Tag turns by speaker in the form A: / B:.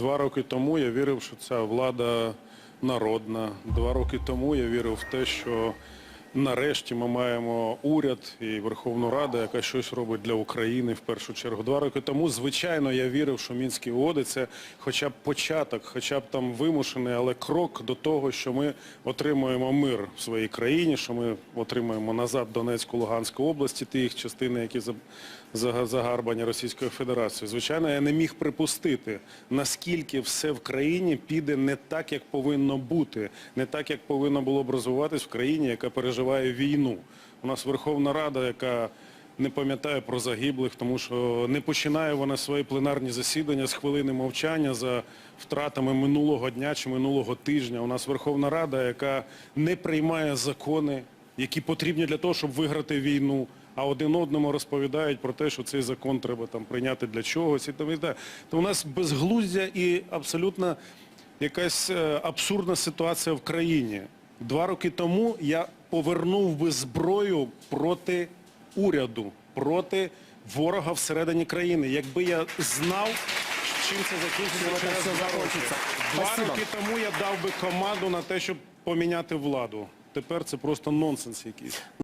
A: Два роки тому я вірив, що ця влада народна. Два роки тому я вірив в те, що нарешті ми маємо уряд і Верховну Раду, яка щось робить для України в першу чергу. Два роки тому, звичайно, я вірив, що мінські угоди це хоча б початок, хоча б там вимушений, але крок до того, що ми отримуємо мир в своїй країні, що ми отримуємо назад Донецьку, Луганську області, ті їх частини, які за- за- загарбані Російською Федерацією. Звичайно, я не міг припустити, наскільки все в країні піде не так, як повинно бути, не так, як повинно було б розвиватись в країні, яка переживає війну. У нас Верховна Рада, яка не пам'ятає про загиблих, тому що не починає вона свої пленарні засідання з хвилини мовчання за втратами минулого дня чи минулого тижня. У нас Верховна Рада, яка не приймає закони, які потрібні для того, щоб виграти війну. А один одному розповідають про те, що цей закон треба там прийняти для чогось і тому і. То у нас безглуздя і абсолютно якась е, абсурдна ситуація в країні. Два роки тому я повернув би зброю проти уряду, проти ворога всередині країни. Якби я знав, чим це закінчиться через
B: все
A: два роки.
B: закінчиться.
A: Два
B: Спасибо.
A: роки тому я дав би команду на те, щоб поміняти владу. Тепер це просто нонсенс якийсь.